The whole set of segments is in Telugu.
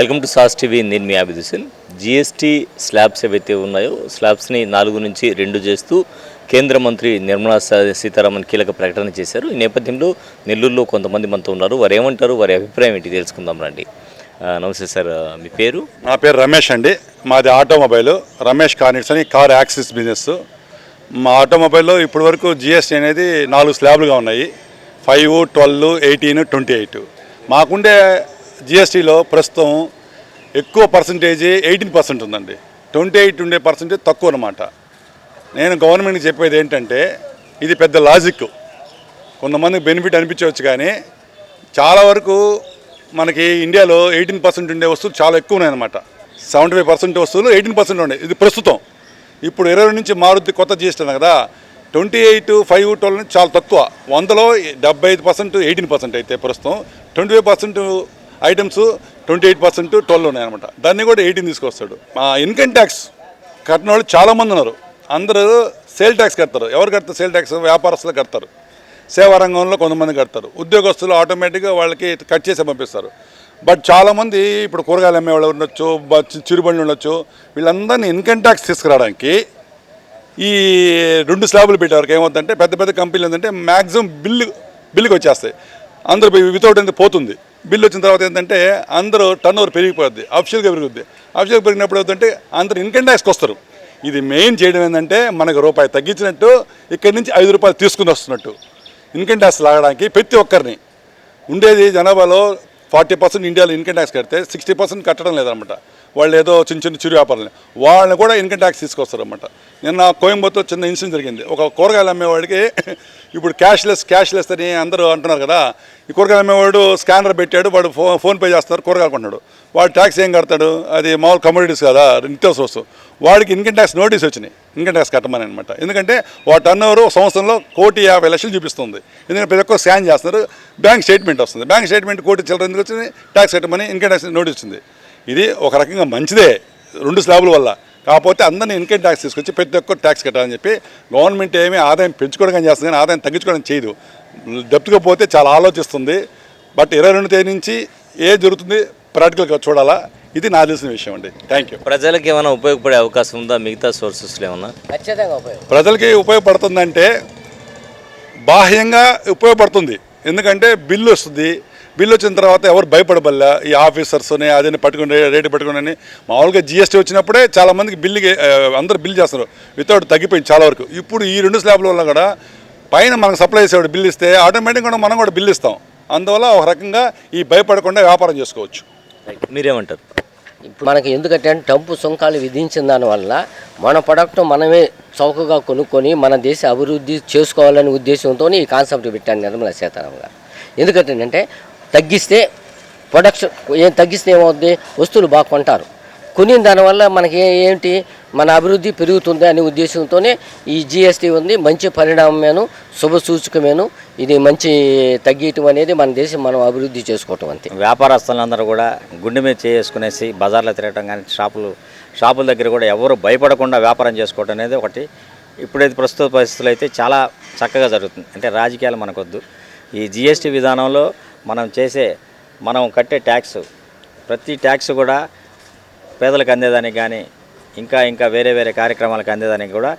వెల్కమ్ టు సాస్ టీవీ నేను మీ అభిద్ జిఎస్టీ స్లాబ్స్ ఏవైతే ఉన్నాయో స్లాబ్స్ని నాలుగు నుంచి రెండు చేస్తూ కేంద్ర మంత్రి నిర్మలా సీతారామన్ కీలక ప్రకటన చేశారు. ఈ నేపథ్యంలో నెల్లూరులో కొంతమంది మనతో ఉన్నారు. వారు ఏమంటారు? వారి అభిప్రాయం ఏంటి? తెలుసుకుందాం రండి. నమస్తే సార్. మీ పేరు? నా పేరు రమేష్ అండి. మాది ఆటోమొబైల్. రమేష్ కార్నిట్స్ అని కార్ యాక్సిస్ బిజినెస్. మా ఆటోమొబైల్లో ఇప్పటి వరకు జిఎస్టీ అనేది నాలుగు స్లాబ్లుగా ఉన్నాయి. Five twelve eighteen twenty eight. మాకుండే జిఎస్టీలో ప్రస్తుతం ఎక్కువ పర్సంటేజ్ ఎయిటీన్ పర్సెంట్ ఉందండి. ట్వంటీ ఎయిట్ ఉండే పర్సంటేజ్ తక్కువ అనమాట నేను గవర్నమెంట్కి చెప్పేది ఏంటంటే ఇది పెద్ద లాజిక్. కొంతమందికి బెనిఫిట్ అనిపించవచ్చు కానీ చాలా వరకు మనకి ఇండియాలో ఎయిటీన్ పర్సెంట్ ఉండే వస్తువులు చాలా ఎక్కువ ఉన్నాయన్నమాట సెవెంటీ ఫైవ్ పర్సెంట్ వస్తువులు ఎయిటీన్ పర్సెంట్ ఉన్నాయి ఇది ప్రస్తుతం. ఇప్పుడు ఇరవై నుంచి మారుద్ది కొత్త జిఎస్టీ కదా ట్వంటీ ఎయిట్ ఫైవ్ ట్వెల్వ్ చాలా తక్కువ. వందలో డెబ్బై ఐదు పర్సెంట్ ఎయిటీన్ పర్సెంట్ అయితే ప్రస్తుతం. Twenty five percent items twenty eight percent twelve ఉన్నాయన్నమాట దాన్ని కూడా ఎయిటీన్ తీసుకొస్తాడు. మా ఇన్కమ్ ట్యాక్స్ కట్టిన వాళ్ళు చాలామంది ఉన్నారు. అందరూ సేల్ ట్యాక్స్ కడతారు. ఎవరు కడతారు సేల్ ట్యాక్స్ వ్యాపారస్తులు కడతారు. సేవా రంగంలో కొంతమంది కడతారు. ఉద్యోగస్తులు ఆటోమేటిక్గా వాళ్ళకి కట్ చేసి పంపిస్తారు. బట్ చాలామంది ఇప్పుడు కూరగాయలు అమ్మేవాళ్ళు ఉండొచ్చు? చిరుబండ్లు ఉండొచ్చు. వీళ్ళందరినీ ఇన్కమ్ ట్యాక్స్ తీసుకురావడానికి ఈ రెండు స్లాబులు పెట్టేవారికి ఏమవుతుందంటే పెద్ద పెద్ద కంపెనీలు ఏంటంటే మ్యాక్సిమం బిల్లు బిల్లుకి వచ్చేస్తాయి. అందరూ వితౌట్ ఎంత పోతుంది. బిల్లు వచ్చిన తర్వాత ఏంటంటే అందరూ టర్న్ ఓవర్ పెరిగిపోద్ది అఫిషియల్గా పెరుగుద్ది. అఫిషియల్గా పెరిగినప్పుడు ఏంటంటే అందరూ ఇన్కమ్ ట్యాక్స్కి వస్తారు ఇది మెయిన్ చేయడం ఏంటంటే మనకు రూపాయి తగ్గించినట్టు ఇక్కడి నుంచి ఐదు రూపాయలు తీసుకుని వస్తున్నట్టు. ఇన్కమ్ ట్యాక్స్ లాగడానికి ప్రతి ఒక్కరిని. ఉండేది జనాభాలో ఫార్టీ పర్సెంట్ ఇండియాలో ఇన్కమ్ ట్యాక్స్ కడితే సిక్స్టీ పర్సెంట్ కట్టడం లేదనమాట. వాళ్ళు ఏదో చిన్న చిన్న చిరు వ్యాపారాలు. వాళ్ళని కూడా ఇన్కమ్ ట్యాక్స్ తీసుకొస్తారనమాట నిన్న కోయంబత్తూరు చిన్న ఇన్సిడెంట్ జరిగింది. ఒక కూరగాయలు అమ్మేవాడికి ఇప్పుడు క్యాష్లెస్ క్యాష్లెస్ అని అందరూ అంటున్నారు కదా. ఈ కూరగాయలు అమ్మేవాడు స్కానర్ పెట్టాడు వాడు ఫో ఫోన్పే చేస్తున్నారు కూరగాయలు కొన్నాడు. వాడు ట్యాక్స్ ఏం కడతాడు? అది మామూలు కమోడిటీస్ కదా నిత్యావసర వస్తువు వాడికి ఇన్కమ్ ట్యాక్స్ నోటీస్ వచ్చినాయి. ఇన్కమ్ ట్యాక్స్ కట్టమని అనమాట ఎందుకంటే వాడు టర్న్ ఓవర్ సంవత్సరంలో కోటి యాభై లక్షలు చూపిస్తుంది. ఎందుకంటే ప్రతి ఒక్కరు స్కాన్ చేస్తున్నారు. బ్యాంక్ స్టేట్మెంట్ వస్తుంది. బ్యాంక్ స్టేట్మెంట్ కోటి చిల్లర ఎందుకు వచ్చింది? ట్యాక్స్ కట్టమని ఇన్కమ్ ట్యాక్స్ నోటీస్ వచ్చింది. ఇది ఒక రకంగా మంచిదే రెండు స్లాబుల వల్ల. కాకపోతే అందరినీ ఇన్కమ్ ట్యాక్స్ తీసుకొచ్చి ప్రతి ఒక్కరు ట్యాక్స్ కట్టాలని చెప్పి గవర్నమెంట్ ఏమీ ఆదాయం పెంచుకోవడం చేస్తుంది కానీ ఆదాయం తగ్గించుకోవడం చేయదు. డెప్త్గా పోతే చాలా ఆలోచిస్తుంది. బట్ ఇరవై రెండు తేదీ నుంచి ఏ జరుగుతుంది ప్రాక్టికల్గా చూడాలా. ఇది నాకు తెలిసిన విషయం అండి. థ్యాంక్ యూ ప్రజలకు ఏమైనా ఉపయోగపడే అవకాశం ఉందా? మిగతా సోర్సెస్లో ఏమన్నా? ఖచ్చితంగా ఉపయోగం ప్రజలకి ఉపయోగపడుతుందంటే బాహ్యంగా ఉపయోగపడుతుంది. ఎందుకంటే బిల్లు వస్తుంది. బిల్లు వచ్చిన తర్వాత ఎవరు భయపడబల్లా? ఈ ఆఫీసర్స్ని అదని పట్టుకుని రేటు పట్టుకుని మామూలుగా జిఎస్టీ వచ్చినప్పుడే చాలా మందికి బిల్లుకి ఆ, అందరూ బిల్ చేస్తున్నారు వితౌట్ తగ్గిపోయింది చాలా వరకు. ఇప్పుడు ఈ రెండు స్లాబ్ల వల్ల కూడా పైన మనకు సప్లై చేసేవాడు బిల్ ఇస్తే ఆటోమేటిక్గా కూడా మనం కూడా బిల్ ఇస్తాం. అందువల్ల ఒక రకంగా ఈ భయపడకుండా వ్యాపారం చేసుకోవచ్చు. మీరేమంటారు? ఇప్పుడు మనకి ఎందుకంటే డబ్బు సుంకాలు విధించిన దానివల్ల మన ప్రొడక్ట్ మనమే చౌకగా కొనుక్కొని మన దేశ అభివృద్ధి చేసుకోవాలనే ఉద్దేశంతో ఈ కాన్సెప్ట్ పెట్టాను నిర్మలా సీతారామన్ గారు. ఎందుకంటే తగ్గిస్తే ప్రొడక్షన్ ఏం తగ్గిస్తే ఏమవుతుంది వస్తువులు బాగా కొంటారు. కొని దానివల్ల మనకి ఏంటి? మన అభివృద్ధి పెరుగుతుంది అనే ఉద్దేశంతోనే ఈ జిఎస్టీ ఉంది. మంచి పరిణామమేను శుభ సూచకమేను. ఇది మంచి తగ్గియటం అనేది మన దేశం మనం అభివృద్ధి చేసుకోవటం అంతే. వ్యాపారస్తులందరూ కూడా గుండె మీద చేసుకునేసి బజార్లో తిరగటం కానీ షాపులు షాపుల దగ్గర కూడా ఎవరు భయపడకుండా వ్యాపారం చేసుకోవటం అనేది ఒకటి. ఇప్పుడైతే ప్రస్తుత పరిస్థితులు అయితే చాలా చక్కగా జరుగుతుంది. అంటే రాజకీయాలు మనకొద్దు. ఈ జిఎస్టీ విధానంలో మనం చేసే మనం కట్టే ట్యాక్స్. ప్రతి ట్యాక్స్ కూడా పేదలకు అందేదానికి కానీ ఇంకా ఇంకా వేరే వేరే కార్యక్రమాలకు అందేదానికి కూడా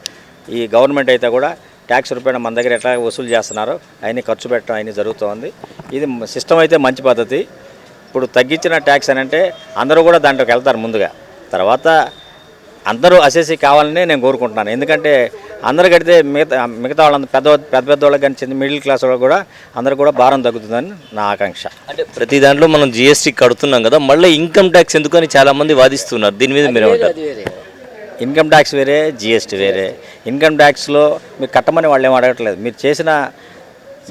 ఈ గవర్నమెంట్ అయితే కూడా ట్యాక్స్ రూపాయలు మన దగ్గర ఎట్లా వసూలు చేస్తున్నారో అవన్నీ ఖర్చు పెట్టడం అవన్నీ జరుగుతోంది. ఇది సిస్టమ్ అయితే మంచి పద్ధతి. ఇప్పుడు తగ్గించిన ట్యాక్స్ అని అంటే అందరూ కూడా దాంట్లోకి వెళ్తారు ముందుగా. తర్వాత అందరూ అసేసి కావాలని నేను కోరుకుంటున్నాను. ఎందుకంటే అందరు కడితే మిగతా మిగతా వాళ్ళందరూ పెద్ద పెద్ద పెద్ద వాళ్ళకి కానీ చిన్న మిడిల్ క్లాస్ వాళ్ళకి కూడా అందరూ కూడా భారం తగ్గుతుందని నా ఆకాంక్ష. అంటే ప్రతి దాంట్లో మనం జిఎస్టీ కడుతున్నాం కదా మళ్ళీ ఇన్కమ్ ట్యాక్స్ ఎందుకని చాలా మంది వాదిస్తున్నారు? దీని మీద వేరే ఇన్కమ్ ట్యాక్స్ వేరే జిఎస్టీ వేరే. ఇన్కమ్ ట్యాక్స్లో మీరు కట్టమని వాళ్ళు ఏం అడగట్లేదు. మీరు చేసిన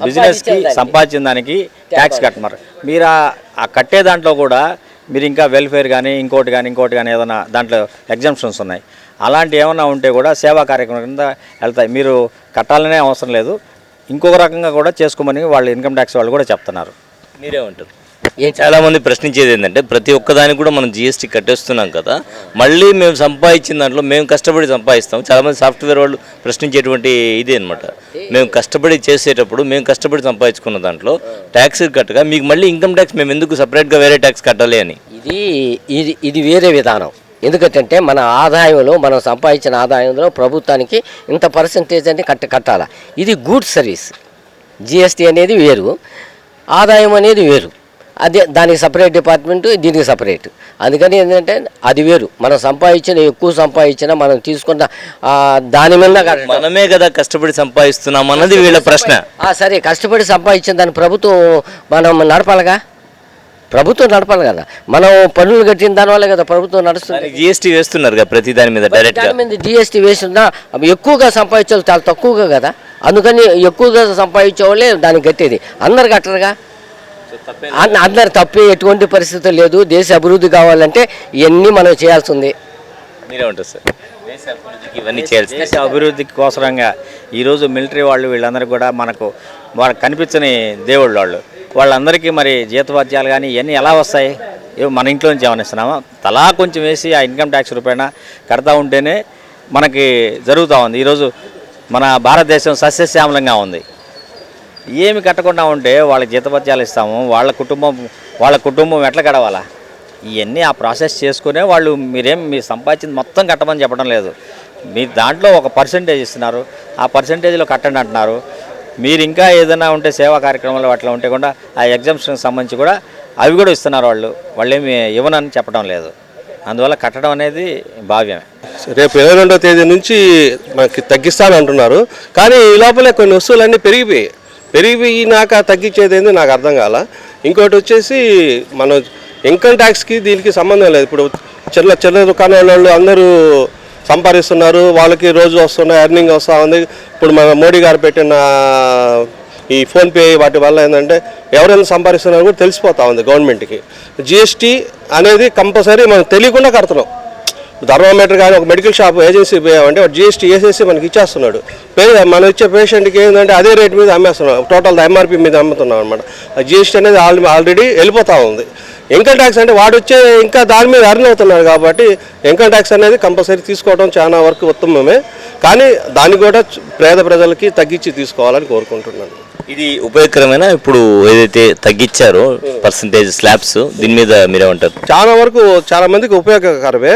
బిజినెస్కి. సంపాదించిన దానికి ట్యాక్స్ కట్టమన్నారు. మీరు ఆ- ఆ కట్టే దాంట్లో కూడా మీరు ఇంకా వెల్ఫేర్ కానీ ఇంకోటి కానీ ఇంకోటి కానీ ఏదైనా దాంట్లో ఎగ్జామ్షన్స్ ఉన్నాయి. అలాంటి ఏమైనా ఉంటే కూడా సేవా కార్యక్రమం కింద వెళ్తాయి. మీరు కట్టాలనే అవసరం లేదు. ఇంకొక రకంగా కూడా చేసుకోమని వాళ్ళు ఇన్కమ్ ట్యాక్స్ వాళ్ళు కూడా చెప్తున్నారు. మీరేమంటారు ఏం చాలా మంది ప్రశ్నించేది ఏంటంటే ప్రతి ఒక్కదానికి కూడా మనం జిఎస్టీ కట్టేస్తున్నాం కదా. మళ్ళీ మేము సంపాదించిన దాంట్లో మేము కష్టపడి సంపాదిస్తాం. చాలా మంది సాఫ్ట్వేర్ వాళ్ళు ప్రశ్నించేటువంటి ఇదే అనమాట మేము కష్టపడి చేసేటప్పుడు మేము కష్టపడి సంపాదించుకున్న దాంట్లో ట్యాక్స్ కట్టగా మీకు మళ్ళీ ఇన్కమ్ ట్యాక్స్ మేము ఎందుకు సపరేట్గా వేరే ట్యాక్స్ కట్టాలి అని? ఇది ఇది ఇది వేరే విధానం. ఎందుకంటే మన ఆదాయంలో మనం సంపాదించిన ఆదాయంలో ప్రభుత్వానికి ఇంత పర్సంటేజ్ అని కట్ట కట్టాలి? ఇది గూడ్స్ సర్వీస్ జిఎస్టీ అనేది వేరు. ఆదాయం అనేది వేరు. అదే దానికి సపరేట్ డిపార్ట్మెంట్ దీనికి సపరేట్ అందుకని ఏంటంటే అది వేరు. మనం సంపాదించిన ఎక్కువ సంపాదించిన మనం తీసుకున్న దాని మీద. మనమే కదా కష్టపడి సంపాదిస్తున్నాం అన్నది వీళ్ళ ప్రశ్న. సరే కష్టపడి సంపాదించిన దాన్ని ప్రభుత్వం మనం నడపాలిగా? ప్రభుత్వం నడపాలి కదా. మనం పన్నులు కట్టిన దానివల్ల కదా ప్రభుత్వం నడుస్తుంది. జిఎస్టీ వేస్తున్నారు కదా ప్రతి దాని మీద డైరెక్ట్గా. దాని మీద జిఎస్టీ వేసినా అవి ఎక్కువగా సంపాదించే వాళ్ళు చాలా తక్కువగా కదా. అందుకని ఎక్కువగా సంపాదించే వాళ్ళే దానికి కట్టేది. అందరు కట్టరుగా? అందరు తప్పే ఎటువంటి పరిస్థితి లేదు. దేశ అభివృద్ధి కావాలంటే ఇవన్నీ మనం చేయాల్సి ఉంది సార్? దేశ అభివృద్ధికి ఇవన్నీ చేయాల్సి దేశ అభివృద్ధికి కోసరంగా ఈరోజు మిలిటరీ వాళ్ళు వీళ్ళందరూ కూడా మనకు వాళ్ళకి కనిపించని దేవుళ్ళు వాళ్ళు. వాళ్ళందరికీ మరి జీతభత్యాలు కానీ ఇవన్నీ ఎలా వస్తాయి? ఇవి మన ఇంట్లో నుంచి ఏమైనా తలా కొంచెం వేసి ఆ ఇన్కమ్ ట్యాక్స్ రూపాయన కడతా ఉంటేనే మనకి జరుగుతూ ఉంది. ఈరోజు మన భారతదేశం సస్యశ్యామలంగా ఉంది. ఏమి కట్టకుండా ఉంటే వాళ్ళకి జీతపత్యాలు ఇస్తాము. వాళ్ళ కుటుంబం వాళ్ళ కుటుంబం ఎట్లా గడవాలా? ఇవన్నీ ఆ ప్రాసెస్ చేసుకునే వాళ్ళు మీరేం మీరు సంపాదించింది మొత్తం కట్టమని చెప్పడం లేదు. మీ దాంట్లో ఒక పర్సంటేజ్ ఇస్తున్నారు. ఆ పర్సంటేజ్లో కట్టండి అంటున్నారు. మీరు ఇంకా ఏదైనా ఉంటే సేవా కార్యక్రమాలు అట్లా ఉంటే కూడా ఆ ఎగ్జామ్షన్కి సంబంధించి కూడా అవి కూడా ఇస్తున్నారు వాళ్ళు. వాళ్ళేమి ఇవ్వనని చెప్పడం లేదు. అందువల్ల కట్టడం అనేది భావ్యమే. రేపు ఇరవై రెండో తేదీ నుంచి మనకి తగ్గిస్తానంటున్నారు కానీ ఈ లోపలే కొన్ని వస్తువులన్నీ పెరిగిపోయి పెరిగిపోయినాక తగ్గించేది ఏంది నాకు అర్థం కాల. ఇంకోటి వచ్చేసి మనం ఇన్కమ్ ట్యాక్స్కి దీనికి సంబంధం లేదు. ఇప్పుడు చిన్న చిన్న దుకాణాల వాళ్ళు అందరూ సంపాదిస్తున్నారు. వాళ్ళకి రోజు వస్తున్నాయి ఎర్నింగ్ వస్తూ ఉంది. ఇప్పుడు మన మోడీ గారు పెట్టిన ఈ ఫోన్పే వాటి వల్ల ఏంటంటే ఎవరైనా సంపాదిస్తున్నారో కూడా తెలిసిపోతా ఉంది గవర్నమెంట్కి. జిఎస్టీ అనేది కంపల్సరీ మనం తెలియకుండా కడుతున్నాం. థర్మోమీటర్ కానీ ఒక మెడికల్ షాప్ ఏజెన్సీ పోయామంటే జిఎస్టీ వేసేసి మనకి ఇచ్చేస్తున్నాడు. మనం ఇచ్చే పేషెంట్కి ఏంటంటే అదే రేట్ మీద అమ్మేస్తున్నాం. టోటల్ ఎంఆర్పి మీద అమ్ముతున్నాం అనమాట జిఎస్టీ అనేది ఆల్ ఆల్రెడీ వెళ్ళిపోతూ ఉంది. ఇన్కమ్ ట్యాక్స్ అంటే వాడు వచ్చే ఇంకా దాని మీద అర్న్ అవుతున్నారు కాబట్టి ఇన్కమ్ ట్యాక్స్ అనేది కంపల్సరీ తీసుకోవడం చాలా వరకు ఉత్తమమే. కానీ దాన్ని కూడా పేద ప్రజలకి తగ్గించి తీసుకోవాలని కోరుకుంటున్నాను. ఇది ఉపయోగకరమైన ఇప్పుడు ఏదైతే తగ్గించారో పర్సంటేజ్ స్లాబ్స్ దీని మీద మీరేమంటారు? చాలా వరకు చాలా మందికి ఉపయోగకరమే.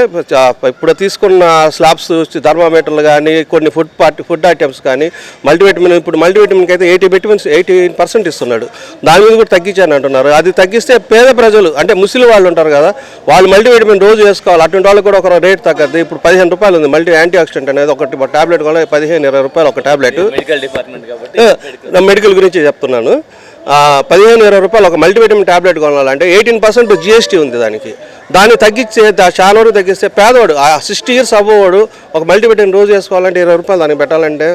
ఇప్పుడు తీసుకున్న స్లాబ్స్ థర్మామీటర్లు కానీ కొన్ని ఫుడ్ పార్ట్ ఫుడ్ ఐటమ్స్ కానీ మల్టీవిటమిన్ ఇప్పుడు మల్టీవిటమిన్కి అయితే ఎయిటీ విటమిన్స్ ఎయిటీ పర్సెంట్ ఇస్తున్నాడు. దాని మీద కూడా తగ్గించాను అంటున్నారు. అది తగ్గిస్తే పేద ప్రజలు అంటే ముసలి వాళ్ళు ఉంటారు కదా వాళ్ళు మల్టీవిటమిన్ రోజు వేసుకోవాలి. అటువంటి వాళ్ళకి కూడా ఒక రేట్ తగ్గదు ఇప్పుడు పదిహేను రూపాయలు ఉంది మల్టీ యాంటీ ఆక్సిడెంట్ అనేది ఒకటి టాబ్లెట్ కూడా పదిహేను ఇరవై రూపాయలు ఒక టాబ్లెట్ మెడికల్ డిపార్ట్మెంట్ గురించి చెప్తున్నాను. పదిహేను ఇరవై రూపాయలు ఒక మల్టీవిటమిన్ టాబ్లెట్ కొనాలంటే ఎయిటీన్ పర్సెంట్ జిఎస్టీ ఉంది దానికి. దాన్ని తగ్గిస్తే చాలా వరకు తగ్గిస్తే పేదవాడు ఆ సిక్స్టీ ఇయర్స్ అవ్వవాడు ఒక మల్టీవిటమిన్ రోజు వేసుకోవాలంటే ఇరవై రూపాయలు దానికి పెట్టాలంటే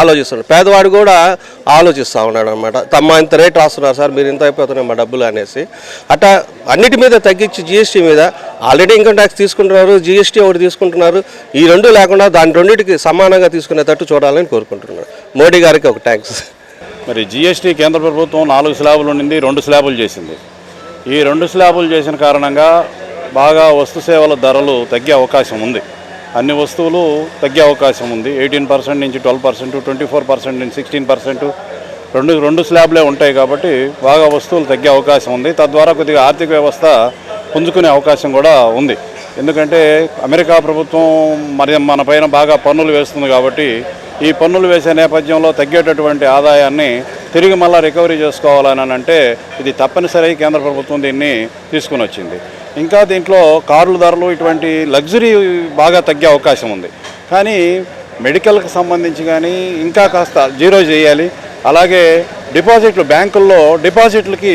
ఆలోచిస్తున్నాడు. పేదవాడు కూడా ఆలోచిస్తూ ఉన్నాడు అనమాట తమ్మ ఇంత రేట్ రాస్తున్నారు సార్ మీరు ఇంత అయిపోతున్నాయి మా డబ్బులు అనేసి. అట్టా అన్నిటి మీద తగ్గించి జిఎస్టీ మీద ఆల్రెడీ ఇన్కమ్ ట్యాక్స్ తీసుకుంటున్నారు జిఎస్టీ ఒకటి తీసుకుంటున్నారు. ఈ రెండు లేకుండా దాని రెండింటికి సమానంగా తీసుకునేటట్టు చూడాలని కోరుకుంటున్నాను. మోడీ గారికి ఒక థ్యాంక్స్ మరి జిఎస్టీ కేంద్ర ప్రభుత్వం నాలుగు స్లాబులు నుండి రెండు స్లాబులు చేసింది. ఈ రెండు స్లాబులు చేసిన కారణంగా బాగా వస్తు సేవల ధరలు తగ్గే అవకాశం ఉంది. అన్ని వస్తువులు తగ్గే అవకాశం ఉంది. ఎయిటీన్ పర్సెంట్ నుంచి twelve percent twenty four percent నుంచి సిక్స్టీన్ పర్సెంట్ రెండు రెండు స్లాబ్లే ఉంటాయి కాబట్టి బాగా వస్తువులు తగ్గే అవకాశం ఉంది. తద్వారా కొద్దిగా ఆర్థిక వ్యవస్థ పుంజుకునే అవకాశం కూడా ఉంది. ఎందుకంటే అమెరికా ప్రభుత్వం మరి మన పైన బాగా పన్నులు వేస్తుంది కాబట్టి ఈ పన్నులు వేసే నేపథ్యంలో తగ్గేటటువంటి ఆదాయాన్ని తిరిగి మళ్ళీ రికవరీ చేసుకోవాలని అంటే ఇది తప్పనిసరి కేంద్ర ప్రభుత్వం దీన్ని తీసుకుని వచ్చింది. ఇంకా దీంట్లో కార్ల ధరలు ఇటువంటి లగ్జరీ బాగా తగ్గే అవకాశం ఉంది. కానీ మెడికల్కి సంబంధించి కానీ ఇంకా కాస్త జీరో చేయాలి. అలాగే డిపాజిట్లు బ్యాంకుల్లో డిపాజిట్లకి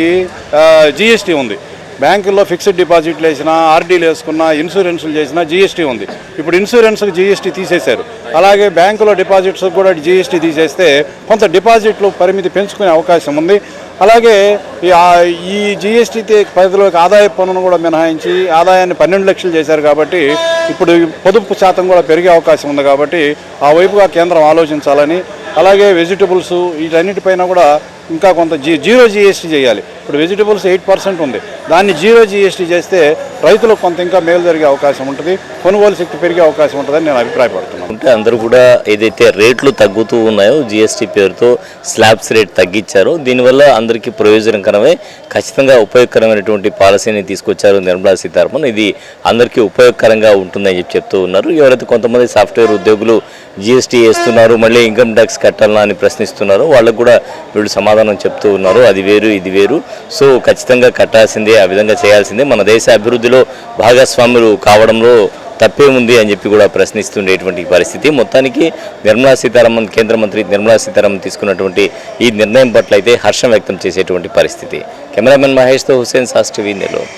జిఎస్టీ ఉంది. బ్యాంకుల్లో ఫిక్స్డ్ డిపాజిట్లు వేసినా ఆర్డీలు వేసుకున్నా ఇన్సూరెన్సులు చేసినా జీఎస్టీ ఉంది. ఇప్పుడు ఇన్సూరెన్స్కి జీఎస్టీ తీసేశారు. అలాగే బ్యాంకులో డిపాజిట్స్ కూడా జీఎస్టీ తీసేస్తే కొంత డిపాజిట్లు పరిమితి పెంచుకునే అవకాశం ఉంది. అలాగే ఈ ఈ జీఎస్టీ పరిధిలోకి ఆదాయ పన్నును కూడా మినహాయించి ఆదాయాన్ని పన్నెండు లక్షలు చేశారు కాబట్టి ఇప్పుడు పొదుపు శాతం కూడా పెరిగే అవకాశం ఉంది కాబట్టి ఆ వైపుగా కేంద్రం ఆలోచించాలని అలాగే వెజిటబుల్స్ వీటన్నిటిపైన కూడా ఇంకా కొంత జీ జీరో జీఎస్టీ చేయాలి. ఇప్పుడు వెజిటబుల్స్ ఎయిట్ పర్సెంట్ ఉంది. దాన్ని జీరో జీఎస్టీ చేస్తే రైతులకు కొంత ఇంకా మేలు జరిగే అవకాశం ఉంటుంది. కొనుగోలు శక్తి పెరిగే అవకాశం ఉంటుందని నేను అభిప్రాయపడుతున్నాను. అంటే అందరూ కూడా ఏదైతే రేట్లు తగ్గుతూ ఉన్నాయో జీఎస్టీ పేరుతో స్లాబ్స్ రేట్ తగ్గించారో దీనివల్ల అందరికీ ప్రయోజనకరమే ఖచ్చితంగా ఉపయోగకరమైనటువంటి పాలసీని తీసుకొచ్చారు నిర్మలా సీతారామన్. ఇది అందరికీ ఉపయోగకరంగా ఉంటుందని చెప్పి చెప్తూ ఉన్నారు. ఎవరైతే కొంతమంది సాఫ్ట్వేర్ ఉద్యోగులు జిఎస్టీ వేస్తున్నారు మళ్ళీ ఇన్కమ్ ట్యాక్స్ కట్టాలా అని ప్రశ్నిస్తున్నారు వాళ్ళకు కూడా వీళ్ళు సమాధానం చెప్తూ ఉన్నారు. అది వేరు ఇది వేరు. సో ఖచ్చితంగా కట్టాల్సిందే ఆ విధంగా చేయాల్సిందే. మన దేశ అభివృద్ధిలో భాగస్వాములు కావడంలో తప్పే ఉంది అని చెప్పి కూడా ప్రశ్నిస్తుండేటువంటి పరిస్థితి. మొత్తానికి నిర్మలా సీతారామన్ కేంద్ర మంత్రి నిర్మలా సీతారామన్ తీసుకున్నటువంటి ఈ నిర్ణయం పట్ల అయితే హర్షం వ్యక్తం చేసేటువంటి పరిస్థితి. కెమెరామెన్ మహేష్తో హుసేన్ సాస్ టీవీ నెల్లూరు.